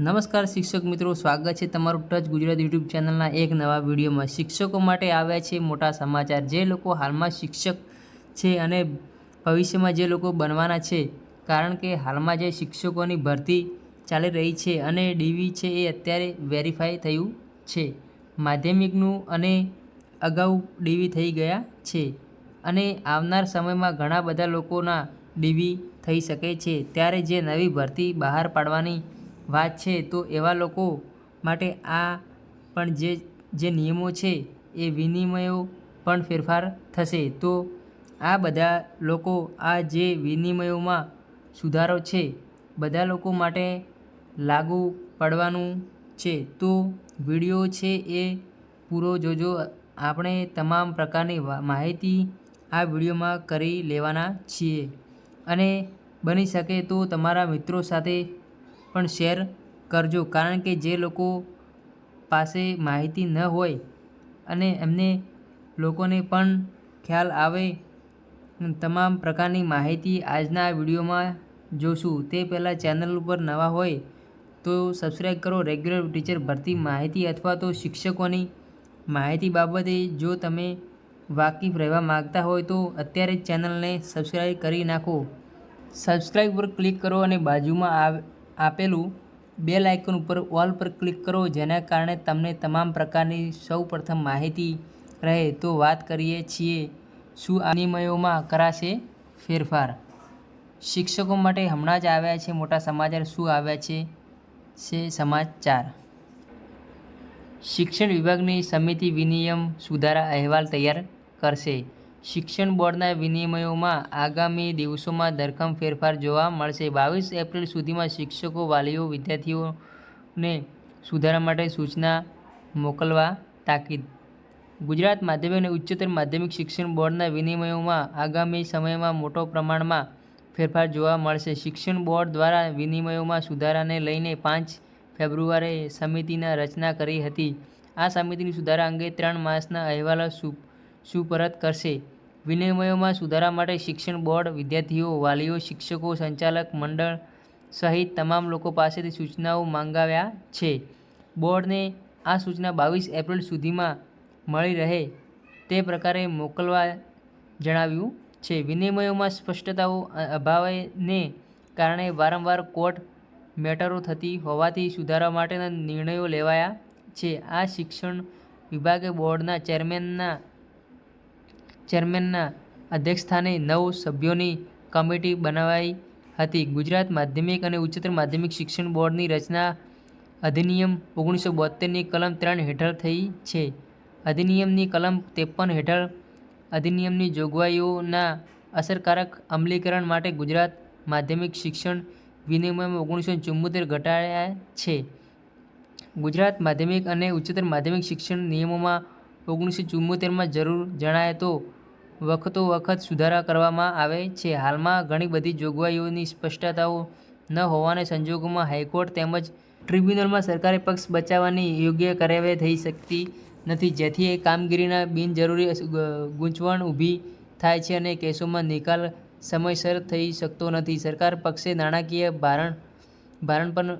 નમસ્કાર શિક્ષક મિત્રો, સ્વાગત છે તમારું ટચ ગુજરાત યુટ્યુબ ચેનલના એક નવા વિડીયોમાં. શિક્ષકો માટે આવ્યા છે મોટા સમાચાર. જે લોકો હાલમાં શિક્ષક છે અને ભવિષ્યમાં જે લોકો બનવાના છે, કારણ કે હાલમાં જે શિક્ષકોની ભરતી ચાલી રહી છે અને ડીવી છે એ અત્યારે વેરીફાઈ થયું છે. માધ્યમિકનું અને અગાઉ ડીવી થઈ ગયા છે અને આવનાર સમયમાં ઘણા બધા લોકોના ડીવી થઈ શકે છે. ત્યારે જે નવી ભરતી બહાર પાડવાની વાત છે, તો એવા લોકો માટે આ પણ જે જે નિયમો છે, એ વિનિમયો પણ ફેરફાર થશે. તો આ બધા લોકો, આ જે વિનિમયોમાં સુધારો છે, બધા લોકો માટે લાગુ પડવાનું છે. તો વીડિયો છે એ પૂરો જોજો. આપણે તમામ પ્રકારની માહિતી આ વિડીયોમાં કરી લેવાના છીએ. અને બની શકે તો તમારા મિત્રો સાથે પણ શેર કરજો. કારણ કે જે લોકો પાસે માહિતી ન હોય અને એમને લોકોને પણ ખ્યાલ આવે તમામ પ્રકારની માહિતી આજના વિડીયોમાં જોશું. તે પહેલાં ચેનલ ઉપર નવા હોય તો સબસ્ક્રાઈબ કરો. રેગ્યુલર ટીચર ભરતી માહિતી અથવા તો શિક્ષકોની માહિતી બાબતે જો તમે વાકેફ રહેવા માગતા હોય તો અત્યારે જ ચેનલને સબસ્ક્રાઈબ કરી નાખો. સબસ્ક્રાઈબ પર ક્લિક કરો અને બાજુમાં આવ- આપેલું બેલ આઇકન ઉપર ઓલ પર ક્લિક કરો, જેના કારણે તમને તમામ પ્રકારની સૌ પ્રથમ માહિતી રહે. તો વાત કરીએ છીએ, શું આ નિયમોમાં કરાશે ફેરફાર? શિક્ષકો માટે હમણાં જ આવ્યા છે મોટા સમાચાર. શું આવ્યા છે? છે સમાચાર. શિક્ષણ વિભાગની સમિતિ વિનિયમ સુધારા અહેવાલ તૈયાર કરશે. શિક્ષણ બોર્ડના વિનિમયોમાં આગામી દિવસોમાં ધરખમ ફેરફાર જોવા મળશે. બાવીસ એપ્રિલ સુધીમાં શિક્ષકો, વાલીઓ, વિદ્યાર્થીઓને સુધારા માટે સૂચના મોકલવા તાકીદ. ગુજરાત માધ્યમિક અને ઉચ્ચતર માધ્યમિક શિક્ષણ બોર્ડના વિનિમયોમાં આગામી સમયમાં મોટો પ્રમાણમાં ફેરફાર જોવા મળશે. શિક્ષણ બોર્ડ દ્વારા વિનિમયોમાં સુધારાને લઈને પાંચ ફેબ્રુઆરીએ સમિતિના રચના કરી હતી. આ સમિતિની સુધારા અંગે ત્રણ માસના અહેવાલો સુ સુપરત કરશે? વિનિમયોમાં સુધારા માટે શિક્ષણ બોર્ડ, વિદ્યાર્થીઓ, વાલીઓ, શિક્ષકો, સંચાલક મંડળ સહિત તમામ લોકો પાસેથી સૂચનાઓ માંગાવ્યા છે. બોર્ડને આ સૂચના બાવીસ એપ્રિલ સુધીમાં મળી રહે તે પ્રકારે મોકલવા જણાવ્યું છે. વિનિમયોમાં સ્પષ્ટતાઓ અભાવને કારણે વારંવાર કોર્ટ મેટરો થતી હોવાથી સુધારા માટેના નિર્ણયો લેવાયા છે. આ શિક્ષણ વિભાગે બોર્ડના ચેરમેનના ચેરમેનના અધ્યક્ષસ્થાને નવ સભ્યોની કમિટી બનાવાઈ હતી. ગુજરાત માધ્યમિક અને ઉચ્ચતર માધ્યમિક શિક્ષણ બોર્ડની રચના અધિનિયમ ઓગણીસો બોતેરની કલમ ત્રણ હેઠળ થઈ છે. અધિનિયમની કલમ ત્રેપન હેઠળ અધિનિયમની જોગવાઈઓના અસરકારક અમલીકરણ માટે ગુજરાત માધ્યમિક શિક્ષણ વિનિમયમાં ઓગણીસો ચુંમોતેર ઘટાડ્યા છે. ગુજરાત માધ્યમિક અને ઉચ્ચતર માધ્યમિક શિક્ષણ નિયમોમાં ઓગણીસો ચુંમોતેરમાં જરૂર જણાય તો વખતો વખત સુધારા કરવામાં આવે છે. હાલમાં ઘણી બધી જોગવાઈઓની સ્પષ્ટતાઓ ન હોવાના સંજોગોમાં હાઈકોર્ટ તેમજ ટ્રિબ્યુનલમાં સરકારી પક્ષ બચાવવાની યોગ્ય કાર્યવાહી થઈ શકતી નથી. જેથી એ કામગીરીના બિનજરૂરી ગૂંચવણ ઊભી થાય છે અને કેસોમાં નિકાલ સમયસર થઈ શકતો નથી. સરકાર પક્ષે નાણાકીય ભારણ ભારણ પણ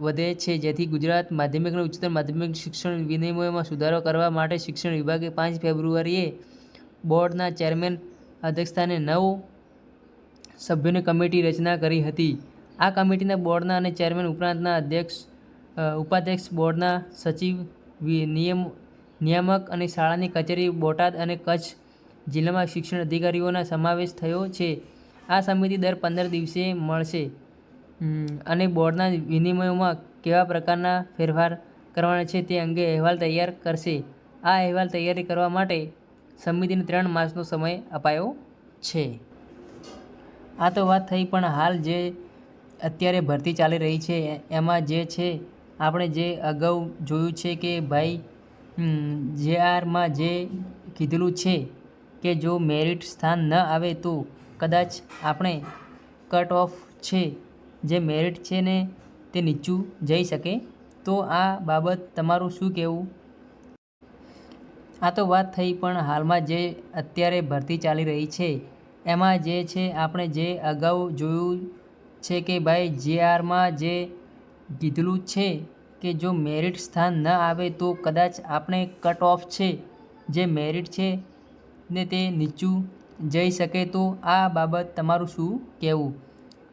વધે છે. જેથી ગુજરાત માધ્યમિક અને ઉચ્ચતર માધ્યમિક શિક્ષણ વિનિમયોમાં સુધારો કરવા માટે શિક્ષણ વિભાગે પાંચ ફેબ્રુઆરીએ બોર્ડના ચેરમેન અધ્યક્ષસ્થાને નવ સભ્યોની કમિટી રચના કરી હતી. આ કમિટીના બોર્ડના અને ચેરમેન ઉપરાંતના અધ્યક્ષ ઉપાધ્યક્ષ બોર્ડના સચિવ નિયમ, નિયામક અને શાળાની કચેરી, બોટાદ અને કચ્છ જિલ્લામાં શિક્ષણ અધિકારીઓના સમાવેશ થયો છે. આ સમિતિ દર પંદર દિવસે મળશે. અને બોર્ડના વિનિમયોમાં કેવા પ્રકારના ફેરફાર કરવાના છે તે અંગે અહેવાલ તૈયાર કરશે. આ અહેવાલ તૈયારી કરવા માટે સમિતિને ત્રણ માસનો સમય અપાયો છે. આ તો વાત થઈ, પણ હાલ જે અત્યારે ભરતી ચાલી રહી છે, એમાં જે છે, આપણે જે અગાઉ જોયું છે કે ભાઈ જે આરમાં જે કીધેલું છે કે જો મેરિટ સ્થાન ન આવે તો કદાચ આપણે કટ ઓફ છે, જે મેરિટ છે ને તે નીચું જઈ શકે. તો આ બાબત તમારું શું કહેવું? આ તો વાત થઈ, પણ હાલમાં જે અત્યારે ભરતી ચાલી રહી છે, એમાં જે છે, આપણે જે અગાઉ જોયું છે કે ભાઈ, જીઆરમાં જે કીધેલું છે કે જો મેરિટ સ્થાન ન આવે તો કદાચ આપણે કટ ઓફ છે, જે મેરિટ છે ને તે નીચું જઈ શકે, તો આ બાબત તમારું શું કહેવું?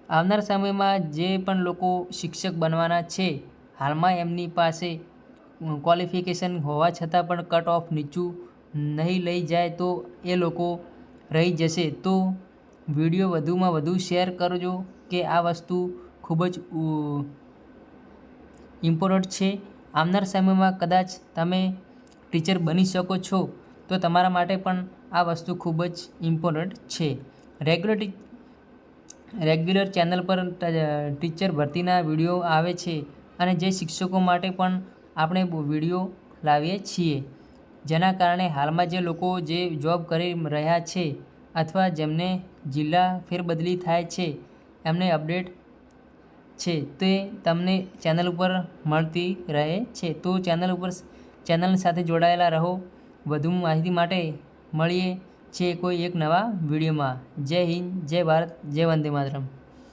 આવનાર સમયમાં જે પણ લોકો શિક્ષક બનવાના છે, હાલમાં એમની પાસે ક્વોલિફિકેશન હોવા છતાં પણ કટ ઓફ નીચું નહીં લઈ જાય તો એ લોકો રહી જશે. તો વીડિયો વધુમાં વધુ શેર કરજો કે આ વસ્તુ ખૂબ જ ઇમ્પોર્ટન્ટ છે. આવનાર સમયમાં કદાચ તમે ટીચર બની શકો છો તો તમારા માટે પણ આ વસ્તુ ખૂબ જ ઇમ્પોર્ટન્ટ છે. રેગ્યુલર રેગ્યુલર ચેનલ પર ટીચર ભરતીના વીડિયો આવે છે અને જે શિક્ષકો માટે પણ આપણે વીડિયો લાવીએ છીએ. જેના કારણે હાલમાં જે લોકો જે જોબ કરી રહ્યા છે અથવા જેમને જિલ્લા ફેરબદલી થાય છે, એમને અપડેટ છે, તે તમને ચેનલ ઉપર મળતી રહે છે. તો ચેનલ ઉપર ચેનલ સાથે જોડાયેલા રહો. વધુ માહિતી માટે મળીએ છીએ કોઈ એક નવા વિડીયોમાં. જય હિન્દ, જય ભારત, જય વંદે માતરમ.